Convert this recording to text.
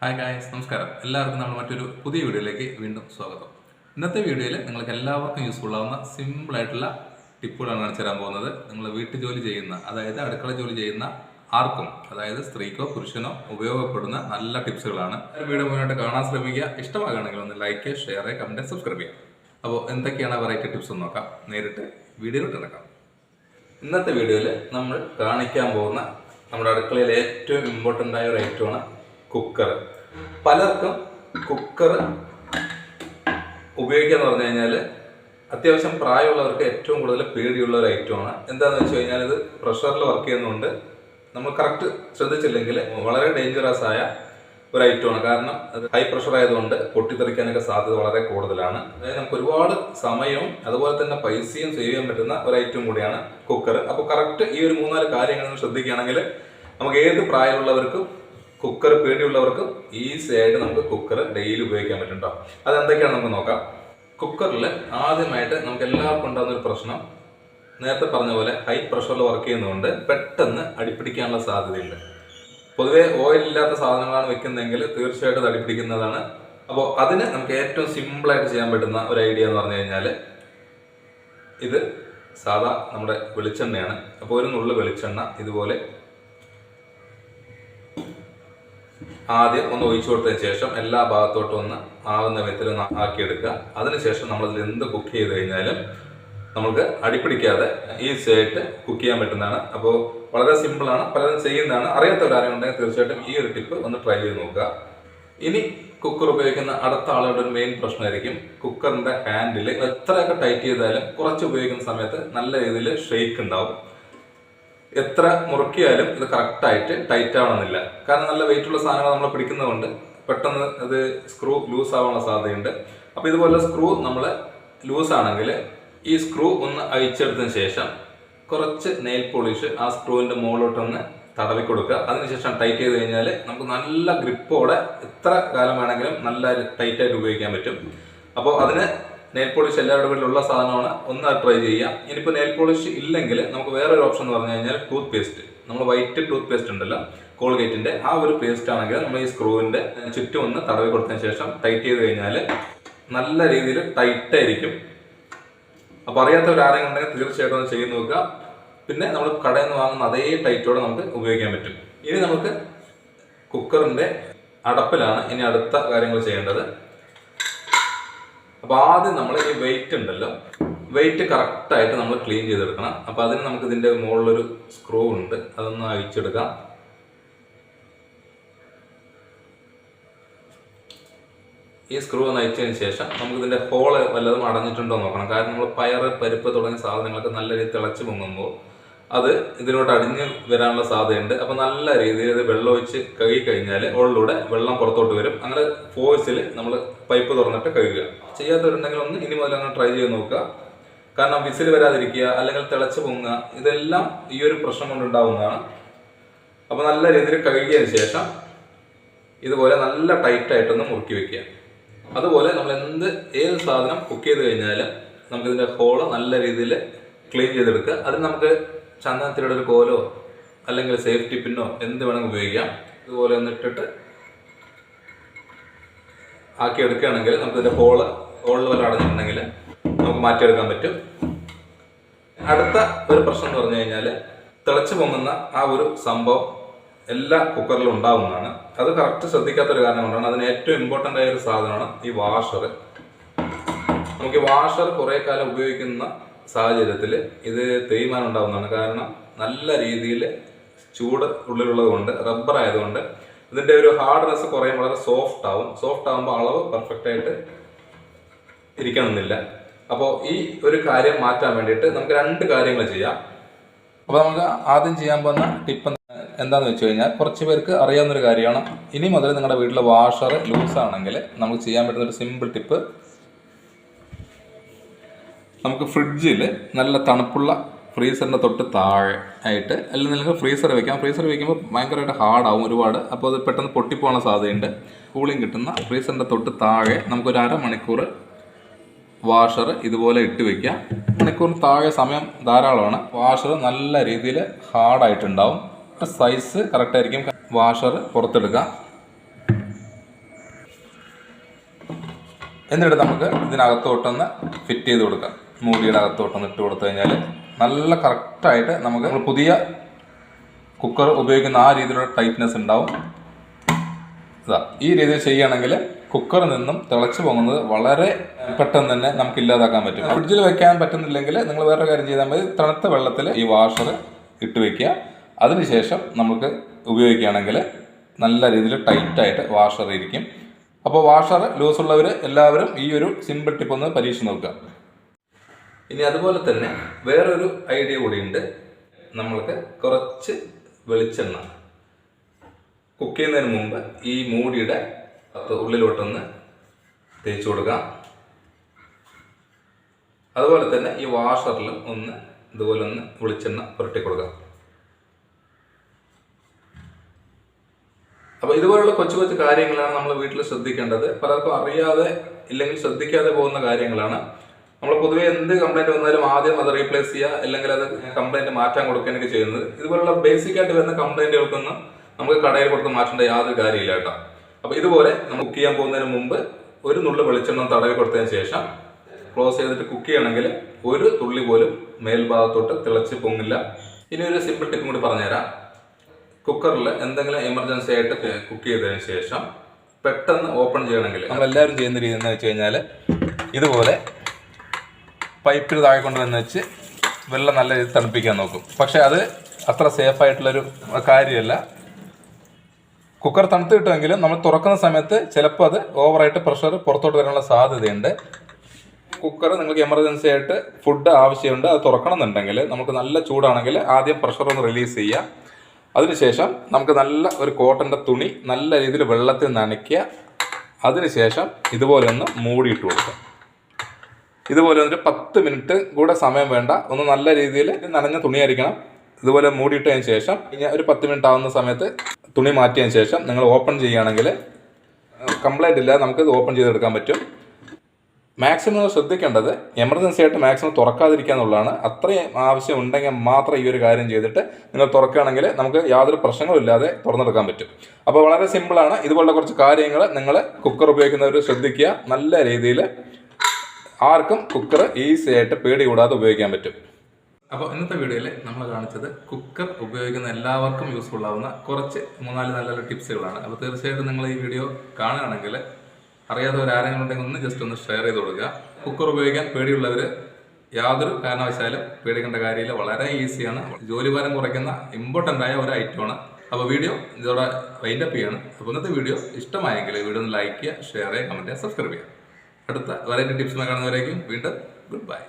Hi guys നമസ്കാരം. എല്ലാവർക്കും നമ്മൾ മറ്റൊരു പുതിയ വീഡിയോയിലേക്ക് വീണ്ടും സ്വാഗതം. ഇന്നത്തെ വീഡിയോയിൽ നിങ്ങൾക്ക് എല്ലാവർക്കും യൂസ്ഫുൾ ആവുന്ന സിമ്പിൾ ആയിട്ടുള്ള ടിപ്പുകളാണ് കാണിച്ചു തരാൻ പോകുന്നത്. നിങ്ങൾ വീട്ടു ജോലി ചെയ്യുന്ന അതായത് അടുക്കള ജോലി ചെയ്യുന്ന ആർക്കും അതായത് സ്ത്രീക്കോ പുരുഷനോ ഉപയോഗപ്പെടുന്ന നല്ല ടിപ്സുകളാണ്. വീഡിയോ മുന്നോട്ട് കാണാൻ ശ്രമിക്കുക. ഇഷ്ടമാകുകയാണെങ്കിൽ ഒന്ന് ലൈക്ക് ഷെയർ കമന്റ് സബ്സ്ക്രൈബ് ചെയ്യുക. അപ്പോൾ എന്തൊക്കെയാണ് വെറൈറ്റി ടിപ്സ് എന്ന് നോക്കാം. നേരിട്ട് വീഡിയോയിലോട്ട് കിടക്കാം. ഇന്നത്തെ വീഡിയോയിൽ നമ്മൾ കാണിക്കാൻ പോകുന്ന നമ്മുടെ അടുക്കളയിൽ ഏറ്റവും ഇമ്പോർട്ടന്റ് ആയ ഒരു ഐറ്റമാണ് കുക്കർ. പലർക്കും കുക്കർ ഉപയോഗിക്കുക എന്ന് പറഞ്ഞു കഴിഞ്ഞാൽ അത്യാവശ്യം പ്രായമുള്ളവർക്ക് ഏറ്റവും കൂടുതൽ പേടിയുള്ള ഒരു ഐറ്റമാണ്. എന്താണെന്ന് വെച്ച് കഴിഞ്ഞാൽ ഇത് പ്രഷറിൽ വർക്ക് ചെയ്യുന്നതുകൊണ്ട് നമ്മൾ കറക്റ്റ് ശ്രദ്ധിച്ചില്ലെങ്കിൽ വളരെ ഡേഞ്ചറസ് ആയ ഒരു ഐറ്റമാണ്. കാരണം അത് ഹൈ പ്രഷർ ആയതുകൊണ്ട് പൊട്ടിത്തെറിക്കാനൊക്കെ സാധ്യത വളരെ കൂടുതലാണ്. അതായത് നമുക്ക് ഒരുപാട് സമയവും അതുപോലെ തന്നെ പൈസയും സേവ് ചെയ്യാൻ പറ്റുന്ന ഒരു ഐറ്റം കൂടിയാണ് കുക്കർ. അപ്പോൾ കറക്റ്റ് ഈ ഒരു മൂന്നാൽ കാര്യങ്ങൾ ശ്രദ്ധിക്കുകയാണെങ്കിൽ നമുക്ക് ഏത് പ്രായമുള്ളവർക്കും കുക്കർ പേടിയുള്ളവർക്ക് ഈസി ആയിട്ട് നമുക്ക് കുക്കർ ഡെയിലി ഉപയോഗിക്കാൻ പറ്റും കേട്ടോ അതെന്തൊക്കെയാണ് നമുക്ക് നോക്കാം. കുക്കറിൽ ആദ്യമായിട്ട് നമുക്ക് എല്ലാവർക്കും ഉണ്ടാകുന്ന ഒരു പ്രശ്നം നേരത്തെ പറഞ്ഞ പോലെ ഹൈ പ്രഷറിൽ വർക്ക് ചെയ്യുന്നതുകൊണ്ട് പെട്ടെന്ന് അടിപ്പിടിക്കാനുള്ള സാധ്യതയുണ്ട്. പൊതുവേ ഓയിൽ ഇല്ലാത്ത സാധനങ്ങളാണ് വെക്കുന്നതെങ്കിൽ തീർച്ചയായിട്ടും അടിപ്പിടിക്കുന്നതാണ് അപ്പോൾ അതിന് നമുക്ക് ഏറ്റവും സിമ്പിളായിട്ട് ചെയ്യാൻ പറ്റുന്ന ഒരു ഐഡിയ എന്ന് പറഞ്ഞു കഴിഞ്ഞാൽ ഇത് സാധാ നമ്മുടെ വെളിച്ചെണ്ണയാണ്. അപ്പോൾ ഒരു നുള്ളു വെളിച്ചെണ്ണ ഇതുപോലെ ആദ്യം ഒന്ന് ഒഴിച്ചു കൊടുത്തതിന് ശേഷം എല്ലാ ഭാഗത്തോട്ടും ഒന്ന് ആവുന്ന വിധത്തിൽ ഒന്ന് ആക്കിയെടുക്കുക. അതിനുശേഷം നമ്മളതിൽ എന്ത് കുക്ക് ചെയ്ത് കഴിഞ്ഞാലും നമുക്ക് അടിപ്പിടിക്കാതെ ഈസി ആയിട്ട് കുക്ക് ചെയ്യാൻ പറ്റുന്നതാണ്. അപ്പോൾ വളരെ സിമ്പിളാണ് പലരും ചെയ്യുന്നതാണ്. അറിയാത്തവരാരും ഉണ്ടെങ്കിൽ തീർച്ചയായിട്ടും ഈ ഒരു ടിപ്പ് ഒന്ന് ട്രൈ ചെയ്ത് നോക്കുക. ഇനി കുക്കർ ഉപയോഗിക്കുന്ന അടുത്ത ആളുടെ ഒരു മെയിൻ പ്രശ്നമായിരിക്കും കുക്കറിന്റെ ഹാൻഡിൽ എത്രയൊക്കെ ടൈറ്റ് ചെയ്താലും കുറച്ച് ഉപയോഗിക്കുന്ന സമയത്ത് നല്ല രീതിയിൽ ഷെയ്ക്ക് ഉണ്ടാവും. എത്ര മുറുക്കിയാലും ഇത് കറക്റ്റായിട്ട് ടൈറ്റ് ആവണമെന്നില്ല. കാരണം നല്ല വെയിറ്റ് ഉള്ള സാധനങ്ങൾ നമ്മൾ പിടിക്കുന്നതുകൊണ്ട് പെട്ടെന്ന് അത് സ്ക്രൂ ലൂസ് ആവാനുള്ള സാധ്യതയുണ്ട്. അപ്പോൾ ഇതുപോലെ സ്ക്രൂ നമ്മൾ ലൂസ് ആണെങ്കിൽ ഈ സ്ക്രൂ ഒന്ന് അഴിച്ചെടുത്തതിന് ശേഷം കുറച്ച് നെയിൽ പോളിഷ് ആ സ്ക്രൂവിന്റെ മുകളിലോട്ടൊന്ന് തടവി കൊടുക്കുക അതിനുശേഷം ടൈറ്റ് ചെയ്ത് കഴിഞ്ഞാൽ നമുക്ക് നല്ല ഗ്രിപ്പോടെ എത്ര കാലം വേണമെങ്കിലും നല്ല ടൈറ്റായിട്ട് ഉപയോഗിക്കാൻ പറ്റും. അപ്പോൾ അതിന് നെയിൽ പോളിഷ് എല്ലാവരുടെ വീട്ടിലുള്ള സാധനമാണ്. ഒന്ന് ട്രൈ ചെയ്യാം ഇനിയിപ്പോൾ നെയിൽ പോളിഷ് ഇല്ലെങ്കിൽ നമുക്ക് വേറൊരു ഓപ്ഷൻ എന്ന് പറഞ്ഞു കഴിഞ്ഞാൽ ടൂത്ത് പേസ്റ്റ് നമ്മൾ വൈറ്റ് ടൂത്ത് പേസ്റ്റ് ഉണ്ടല്ലോ കോൾഗേറ്റിന്റെ ആ ഒരു പേസ്റ്റ് ആണെങ്കിൽ നമ്മൾ ഈ സ്ക്രൂവിന്റെ ചുറ്റും ഒന്ന് തടവി കൊടുത്തതിന് ശേഷം ടൈറ്റ് ചെയ്ത് കഴിഞ്ഞാൽ നല്ല രീതിയിൽ ടൈറ്റ് ആയിരിക്കും. അപ്പോൾ അറിയാത്തവർ ആരെങ്കിലും ഉണ്ടെങ്കിൽ തീർച്ചയായിട്ടും ഒന്ന് ചെയ്ത് നോക്കുക. പിന്നെ നമ്മൾ കടയിൽ നിന്ന് വാങ്ങുന്ന അതേ ടൈറ്റോടെ നമുക്ക് ഉപയോഗിക്കാൻ പറ്റും. ഇനി നമുക്ക് കുക്കറിന്റെ അടപ്പിലാണ് ഇനി അടുത്ത കാര്യങ്ങൾ ചെയ്യേണ്ടത്. അപ്പൊ ആദ്യം നമ്മൾ ഈ വെയിറ്റ് ഉണ്ടല്ലോ. വെയിറ്റ് കറക്റ്റ് ആയിട്ട് നമ്മൾ ക്ലീൻ ചെയ്തെടുക്കണം. അപ്പൊ അതിന് നമുക്ക് ഇതിന്റെ മുകളിലൊരു സ്ക്രൂ ഉണ്ട്. അതൊന്ന് അഴിച്ചെടുക്കാം. ഈ സ്ക്രൂ ഒന്ന് അയച്ചതിന് ശേഷം നമുക്ക് ഇതിന്റെ ഹോൾ വല്ലതും അടഞ്ഞിട്ടുണ്ടോ നോക്കണം. കാരണം നമ്മൾ പയറ് പരിപ്പ് തുടങ്ങിയ സാധനങ്ങളൊക്കെ നല്ല രീതിയിൽ തിളച്ച് പൊങ്ങുമ്പോൾ അത് ഇതിലോട്ട് അടിഞ്ഞ് വരാനുള്ള സാധ്യതയുണ്ട്. അപ്പൊ നല്ല രീതിയിൽ ഇത് വെള്ളം ഒഴിച്ച് കഴുകി കഴിഞ്ഞാൽ ഉള്ളിലൂടെ വെള്ളം പുറത്തോട്ട് വരും. അങ്ങനെ ഫോഴ്സിൽ നമ്മൾ പൈപ്പ് തുറന്നിട്ട് കഴുകുക. ചെയ്യാത്തവരുണ്ടെങ്കിൽ ഒന്ന് ഇനി മുതൽ അങ്ങനെ ട്രൈ ചെയ്ത് നോക്കുക. കാരണം വിസിൽ വരാതിരിക്കുക അല്ലെങ്കിൽ തിളച്ച് പൊങ്ങുക ഇതെല്ലാം ഈ ഒരു പ്രശ്നം കൊണ്ടുണ്ടാവുന്നതാണ് അപ്പോൾ അപ്പൊ നല്ല രീതിയിൽ കഴുകിയതിന് ശേഷം ഇതുപോലെ നല്ല ടൈറ്റ് ആയിട്ടൊന്ന് മുറുക്കി വെക്കുക. അതുപോലെ നമ്മൾ എന്ത് ഏത് സാധനം കുക്ക് ചെയ്ത് കഴിഞ്ഞാലും നമുക്ക് ഇതിന്റെ ഹോൾ നല്ല രീതിയിൽ ക്ലീൻ ചെയ്തെടുക്കുക. അതിന് നമുക്ക് ചന്ദനത്തിലൂടെ ഒരു കോലോ അല്ലെങ്കിൽ സേഫ്റ്റി പിന്നോ എന്ത് വേണമെങ്കിൽ ഉപയോഗിക്കാം. ഇതുപോലെ ഒന്ന് ഇട്ടിട്ട് ആക്കി എടുക്കുകയാണെങ്കിൽ നമുക്ക് ഇതിന്റെ ഹോൾ ഹോളിൽ വല്ല അടഞ്ഞിട്ടുണ്ടെങ്കിൽ നമുക്ക് മാറ്റിയെടുക്കാൻ പറ്റും. അടുത്ത ഒരു പ്രശ്നം എന്ന് പറഞ്ഞു കഴിഞ്ഞാൽ തിളച്ചു പൊങ്ങുന്ന ആ ഒരു സംഭവം എല്ലാ കുക്കറിലും ഉണ്ടാവുന്നതാണ്. അത് കറക്റ്റ് ശ്രദ്ധിക്കാത്തൊരു കാരണം കൊണ്ടാണ് അതിന് ഏറ്റവും ഇമ്പോർട്ടന്റ് ആയ ഒരു സാധനമാണ് ഈ വാഷർ നമുക്ക് വാഷർ കുറേ കാലം ഉപയോഗിക്കുന്ന സാഹചര്യത്തിൽ ഇത് തേയ്മാനം ഉണ്ടാകുന്നതാണ് കാരണം നല്ല രീതിയിൽ ചൂട് ഉള്ളിലുള്ളത് കൊണ്ട് റബ്ബർ ആയതുകൊണ്ട് ഇതിന്റെ ഒരു ഹാർഡ്നെസ് കുറേ വളരെ സോഫ്റ്റ് ആവും. സോഫ്റ്റ് ആകുമ്പോൾ അളവ് പെർഫെക്റ്റ് ആയിട്ട് ഇരിക്കണമെന്നില്ല. അപ്പോൾ ഈ ഒരു കാര്യം മാറ്റാൻ വേണ്ടിയിട്ട് നമുക്ക് രണ്ട് കാര്യങ്ങൾ ചെയ്യാം. അപ്പോൾ നമുക്ക് ആദ്യം ചെയ്യാൻ പോകുന്ന ടിപ്പ് എന്താണെന്ന് വെച്ച് കഴിഞ്ഞാൽ കുറച്ച് പേർക്ക് അറിയാവുന്ന ഒരു കാര്യമാണ്. ഇനി മുതൽ നിങ്ങളുടെ വീട്ടിലെ വാഷർ ലൂസ് ആണെങ്കിൽ നമുക്ക് ചെയ്യാൻ പറ്റുന്ന ഒരു സിമ്പിൾ ടിപ്പ് നമുക്ക് ഫ്രിഡ്ജിൽ നല്ല തണുപ്പുള്ള ഫ്രീസറിന്റെ തൊട്ട് താഴെ ആയിട്ട് അല്ലെങ്കിൽ നിങ്ങൾക്ക് ഫ്രീസർ വെക്കാം. ഫ്രീസർ വെക്കുമ്പോൾ ഭയങ്കരമായിട്ട് ഹാർഡാവും ഒരുപാട്. അപ്പോൾ അത് പെട്ടെന്ന് പൊട്ടിപ്പോകാൻ സാധ്യതയുണ്ട്. കൂളിംഗ് കിട്ടുന്ന ഫ്രീസറിന്റെ തൊട്ട് താഴെ നമുക്കൊരു അരമണിക്കൂർ വാഷർ ഇതുപോലെ ഇട്ട് വെക്കുക മണിക്കൂറിന് താഴെ സമയം ധാരാളമാണ്. വാഷർ നല്ല രീതിയിൽ ഹാർഡായിട്ടുണ്ടാവും സൈസ് കറക്റ്റായിരിക്കും വാഷർ പുറത്തെടുക്കുക എന്നിട്ട് നമുക്ക് ഇതിനകത്തോട്ടൊന്ന് ഫിറ്റ് ചെയ്ത് കൊടുക്കാം. മൂടിയുടെ അകത്തോട്ട് ഇട്ട് കൊടുത്തു കഴിഞ്ഞാൽ നല്ല കറക്റ്റായിട്ട് നമുക്ക് പുതിയ കുക്കർ ഉപയോഗിക്കുന്ന ആ രീതിയിലുള്ള ടൈറ്റ്നെസ് ഉണ്ടാവും. ഇതാ ഈ രീതിയിൽ ചെയ്യുകയാണെങ്കിൽ കുക്കറിൽ നിന്നും തിളച്ചു പോകുന്നത് വളരെ പെട്ടെന്ന് തന്നെ നമുക്ക് ഇല്ലാതാക്കാൻ പറ്റും. ഫ്രിഡ്ജിൽ വെക്കാൻ പറ്റുന്നില്ലെങ്കിൽ നിങ്ങൾ വേറെ കാര്യം ചെയ്താൽ മതി. തണുത്ത വെള്ളത്തിൽ ഈ വാഷർ ഇട്ട് വെക്കുക. അതിനുശേഷം നമുക്ക് ഉപയോഗിക്കുകയാണെങ്കിൽ നല്ല രീതിയിൽ ടൈറ്റായിട്ട് വാഷർ ഇരിക്കും. അപ്പോൾ വാഷർ ലൂസ് ഉള്ളവർ എല്ലാവരും ഈ ഒരു സിമ്പിൾ ടിപ്പ് ഒന്ന് പരീക്ഷിച്ച് നോക്കുക. ഇനി അതുപോലെ തന്നെ വേറൊരു ഐഡിയ കൂടിയുണ്ട്. നമ്മൾക്ക് കുറച്ച് വെളിച്ചെണ്ണ കുക്ക് ചെയ്യുന്നതിന് മുമ്പ് ഈ മൂടിയുടെ ഉള്ളിലോട്ടൊന്ന് തേച്ച് കൊടുക്കാം. അതുപോലെ തന്നെ ഈ വാഷറിലും ഒന്ന് ഇതുപോലെ ഒന്ന് വെളിച്ചെണ്ണ പുരട്ടി കൊടുക്കാം. അപ്പോൾ ഇതുപോലുള്ള കൊച്ചു കൊച്ചു കാര്യങ്ങളാണ് നമ്മൾ വീട്ടിൽ ശ്രദ്ധിക്കേണ്ടത്. പലർക്കും അറിയാതെ ഇല്ലെങ്കിൽ ശ്രദ്ധിക്കാതെ പോകുന്ന കാര്യങ്ങളാണ്. നമ്മൾ പൊതുവെ എന്ത് കംപ്ലൈന്റ് വന്നാലും ആദ്യം അത് റീപ്ലേസ് ചെയ്യുക അല്ലെങ്കിൽ അത് കംപ്ലൈന്റ് മാറ്റാൻ കൊടുക്കുകയൊക്കെ ചെയ്യുന്നത്. ഇതുപോലുള്ള ബേസിക് ആയിട്ട് വരുന്ന കംപ്ലൈന്റുകൾക്കൊന്നും നമുക്ക് കടയിൽ കൊടുത്ത് മാറ്റേണ്ട യാതൊരു കാര്യമില്ല കേട്ടോ. അപ്പൊ ഇതുപോലെ നമ്മൾ കുക്ക് ചെയ്യാൻ പോകുന്നതിന് മുമ്പ് ഒരു നുള്ളു വെളിച്ചെണ്ണ തടവി കൊടുത്തതിന് ശേഷം ക്ലോസ് ചെയ്തിട്ട് കുക്ക് ചെയ്യണമെങ്കിൽ ഒരു തുള്ളി പോലും മേൽഭാഗത്തോട്ട് തിളച്ച് പൊങ്ങില്ല. ഇനി ഒരു സിമ്പിൾ ടിപ്പ് കൂടി പറഞ്ഞുതരാം. കുക്കറിൽ എന്തെങ്കിലും എമർജൻസി ആയിട്ട് കുക്ക് ചെയ്തതിന് ശേഷം പെട്ടെന്ന് ഓപ്പൺ ചെയ്യണമെങ്കിൽ നമ്മൾ എല്ലാവരും ചെയ്യുന്ന രീതി എന്ന് വെച്ച് കഴിഞ്ഞാൽ ഇതുപോലെ പൈപ്പിൽ താഴെ കൊണ്ടുവന്ന് വെച്ച് വെള്ളം നല്ല രീതിയിൽ തണുപ്പിക്കാൻ നോക്കും. പക്ഷെ അത് അത്ര സേഫ് ആയിട്ടുള്ളൊരു കാര്യമല്ല. കുക്കർ തണുത്ത് കിട്ടുമെങ്കിലും നമ്മൾ തുറക്കുന്ന സമയത്ത് ചിലപ്പോൾ അത് ഓവറായിട്ട് പ്രഷർ പുറത്തോട്ട് വരാനുള്ള സാധ്യതയുണ്ട്. കുക്കർ നിങ്ങൾക്ക് എമർജൻസി ആയിട്ട് ഫുഡ് ആവശ്യമുണ്ട് അത് തുറക്കണം എന്നുണ്ടെങ്കിൽ നമുക്ക് നല്ല ചൂടാണെങ്കിൽ ആദ്യം പ്രഷർ ഒന്ന് റിലീസ് ചെയ്യുക. അതിനുശേഷം നമുക്ക് നല്ല ഒരു കോട്ടന്റെ തുണി നല്ല രീതിയിൽ വെള്ളത്തിൽ നനയ്ക്കുക. അതിനുശേഷം ഇതുപോലെ ഒന്ന് മൂടിയിട്ട് കൊടുക്കുക. ഇതുപോലെ ഒരു പത്ത് മിനിറ്റ് കൂടെ സമയം വേണ്ട. ഒന്ന് നല്ല രീതിയിൽ നനഞ്ഞ തുണിയായിരിക്കണം. ഇതുപോലെ മൂടിയിട്ടതിന് ശേഷം പിന്നെ ഒരു പത്ത് മിനിറ്റ് ആവുന്ന സമയത്ത് തുണി മാറ്റിയതിന് ശേഷം നിങ്ങൾ ഓപ്പൺ ചെയ്യുകയാണെങ്കിൽ കംപ്ലൈന്റ് ഇല്ല നമുക്ക് ഇത് ഓപ്പൺ ചെയ്തെടുക്കാൻ പറ്റും. മാക്സിമം ശ്രദ്ധിക്കേണ്ടത് എമർജൻസി ആയിട്ട് മാക്സിമം തുറക്കാതിരിക്കുക എന്നുള്ളതാണ്. അത്രയും ആവശ്യം ഉണ്ടെങ്കിൽ മാത്രം ഈ ഒരു കാര്യം ചെയ്തിട്ട് നിങ്ങൾ തുറക്കുകയാണെങ്കിൽ നമുക്ക് യാതൊരു പ്രശ്നങ്ങളും ഇല്ലാതെ തുറന്നെടുക്കാൻ പറ്റും. അപ്പോൾ വളരെ സിമ്പിളാണ്. ഇതുപോലുള്ള കുറച്ച് കാര്യങ്ങൾ നിങ്ങൾ കുക്കർ ഉപയോഗിക്കുന്നവർ ശ്രദ്ധിക്കുക. നല്ല രീതിയിൽ ആർക്കും കുക്കർ ഈസി ആയിട്ട് പേടി കൂടാതെ ഉപയോഗിക്കാൻ പറ്റും. അപ്പോൾ ഇന്നത്തെ വീഡിയോയിൽ നമ്മൾ കാണിച്ചത് കുക്കർ ഉപയോഗിക്കുന്ന എല്ലാവർക്കും യൂസ്ഫുൾ ആവുന്ന കുറച്ച് മൂന്നാൽ നല്ല നല്ല ടിപ്സുകളാണ്. അപ്പോൾ തീർച്ചയായിട്ടും നിങ്ങൾ ഈ വീഡിയോ കാണുകയാണെങ്കിൽ അറിയാത്തവർ ആരെങ്കിലും ഉണ്ടെങ്കിൽ ഒന്ന് ജസ്റ്റ് ഒന്ന് ഷെയർ ചെയ്ത് കൊടുക്കുക. കുക്കർ ഉപയോഗിക്കാൻ പേടിയുള്ളവർ യാതൊരു കാരണവശാലും പേടിക്കേണ്ട കാര്യമില്ല. വളരെ ഈസിയാണ് ജോലിഭാരം കുറയ്ക്കുന്ന ഇമ്പോർട്ടന്റ് ആയ ഒരു ഐറ്റമാണ് അപ്പോൾ വീഡിയോ ഇതോടെ വൈൻഡപ്പ് ചെയ്യാണ്. അപ്പോൾ ഇന്നത്തെ വീഡിയോ ഇഷ്ടമായെങ്കിൽ വീഡിയോ ഒന്ന് ലൈക്ക് ചെയ്യുക ഷെയർ ചെയ്യുക കമന്റ് സബ്സ്ക്രൈബ് ചെയ്യുക. അടുത്ത വെറൈറ്റി ടിപ്സ് കാണുന്നവരേക്കും വീണ്ടും ഗുഡ് ബൈ